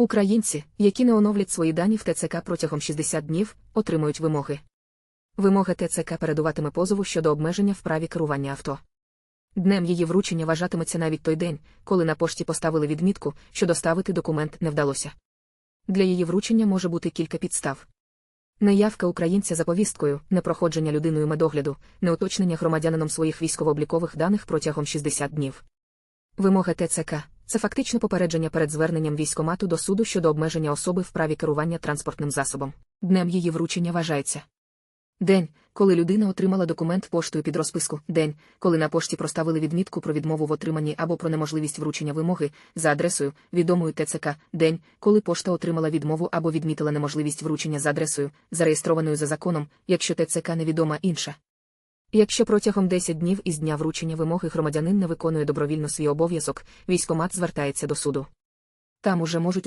Українці, які не оновлять свої дані в ТЦК протягом 60 днів, отримують вимоги. Вимога ТЦК передуватиме позову щодо обмеження в праві керування авто. Днем її вручення вважатиметься навіть той день, коли на пошті поставили відмітку, що доставити документ не вдалося. Для її вручення може бути кілька підстав. Неявка українця за повісткою, непроходження людиною медогляду, неуточнення громадянином своїх військово-облікових даних протягом 60 днів. Вимога ТЦК це фактично попередження перед зверненням військомату до суду щодо обмеження особи в праві керування транспортним засобом. Днем її вручення вважається. День, коли людина отримала документ поштою під розписку, день, коли на пошті проставили відмітку про відмову в отриманні або про неможливість вручення вимоги за адресою, відомою ТЦК, день, коли пошта отримала відмову або відмітила неможливість вручення за адресою, зареєстрованою за законом, якщо ТЦК невідома інша. Якщо протягом 10 днів із дня вручення вимоги громадянин не виконує добровільно свій обов'язок, військомат звертається до суду. Там уже можуть